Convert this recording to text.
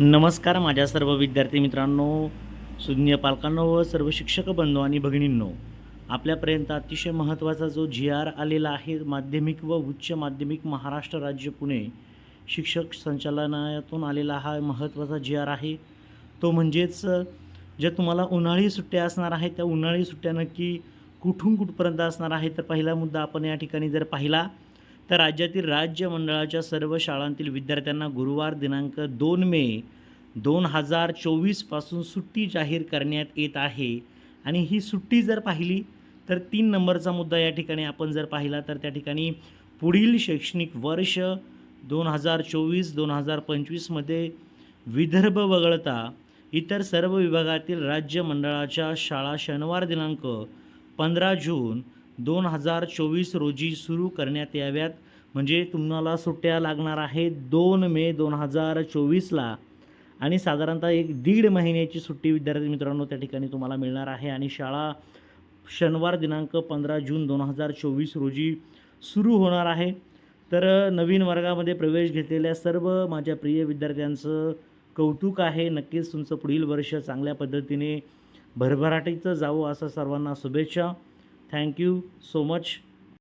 नमस्कार माझ्या सर्व विद्यार्थी मित्रांनो शून्य पालकांनो व सर्व शिक्षक बंधू आणि भगिनींनो. आपल्यापर्यंत अतिशय महत्त्वाचा जो जी आर आलेला आहे माध्यमिक व उच्च माध्यमिक महाराष्ट्र राज्य पुणे शिक्षक संचालनातून आलेला हा महत्त्वाचा जी आर आहे. तो म्हणजेच ज्या तुम्हाला उन्हाळी सुट्ट्या असणार आहेत त्या उन्हाळी सुट्ट्या नक्की कुठून कुठपर्यंत असणार आहे तर पहिला मुद्दा आपण या ठिकाणी जर पाहिला तर राज्यातील राज्य मंडळाच्या सर्व शाळांतील विद्यार्थ्यांना गुरुवार दिनांक दोन मे दोन हजार चोवीसपासून सुट्टी जाहीर करण्यात येत आहे. आणि ही सुट्टी जर पाहिली तर तीन नंबरचा मुद्दा या ठिकाणी आपण जर पाहिला तर त्या ठिकाणी पुढील शैक्षणिक वर्ष दोन हजार चोवीस दोन हजार पंचवीसमध्ये विदर्भ वगळता इतर सर्व विभागातील राज्य मंडळाच्या शाळा शनिवार दिनांक पंधरा जून दोन हजार चोवीस रोजी सुरू करण्यात याव्यात. म्हणजे तुम्हाला सुट्ट्या लागणार आहेत दोन मे दोन हजार चोवीसला. आणि साधारणतः एक दीड महिन्याची सुट्टी विद्यार्थी मित्रांनो त्या ठिकाणी तुम्हाला मिळणार आहे. आणि शाळा शनिवार दिनांक पंधरा जून दोन हजार चोवीस रोजी सुरू होणार आहे. तर नवीन वर्गामध्ये प्रवेश घेतलेल्या सर्व माझ्या प्रिय विद्यार्थ्यांचं कौतुक आहे. नक्कीच तुमचं पुढील वर्ष चांगल्या पद्धतीने भरभराटीचं जावं असं सर्वांना शुभेच्छा. thank you so much.